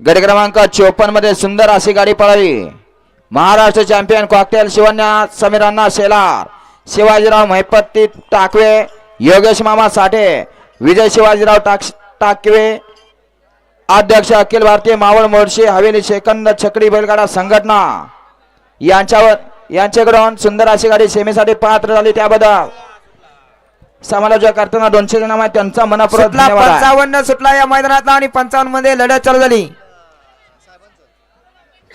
गट क्रमांक चोपन्नमध्ये सुंदर अशी गाडी पळावी महाराष्ट्र चॅम्पियन कॉकटेल शिवन्या समीरांना शेलार. शिवाजीराव महिपत्ती टाकवे योगेश मामा साठे विजय शिवाजीराव टाक टाकवे अध्यक्ष अखिल भारतीय मावळ मोर्शी हवेली सेकंद छकडी बैलगाडा संघटना. यांच्यावर यांच्याकडून सुंदर अशी गाडी सेमीसाठी पात्र झाली त्याबद्दल. समालोचक करताना दोनशे जण आहेत त्यांचा मनापूर्वक सुटला धन्यवाद आहे. पंचावन्न सुटला या मैदानातला आणि पंचावन्नमध्ये लढत चालू झाली.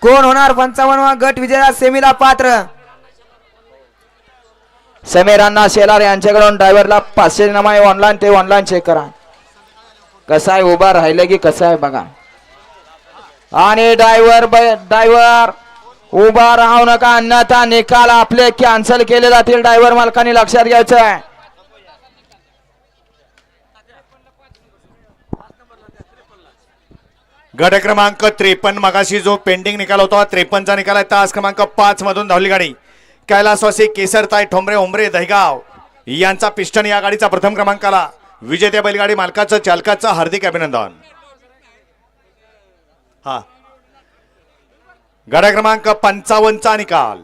कोण होणार पंचावन्न गट विजया सेमीला पात्र? समीरांना शेलार यांच्याकडून ड्रायव्हरला पाचशे नाम आहे ऑनलाईन ते ऑनलाईन चेक करा. कसं आहे उभा राहिलं की कसं आहे बघा. आणि ड्रायव्हर ड्रायव्हर उभा राहू नका अन्यथा निकाल आपले कॅन्सल केले जातील. ड्रायव्हर मालकांनी लक्षात घ्यायचं आहे गट क्रमांक त्रेपन्न मगाशी जो पेंडिंग निकाल होता त्रेपन्नचा निकाल आहे. तास क्रमांक पाच मधून धावली गाडी. कैलासवासी केसरताई ठोंबरे उमरे दहिगाव यांचा पिस्टन या गाडीचा प्रथम क्रमांकाला. विजेत्या बैलगाडी मालकाचं चालकाचं हार्दिक अभिनंदन. हा. गड क्रमांक पंचावन्नचा निकाल.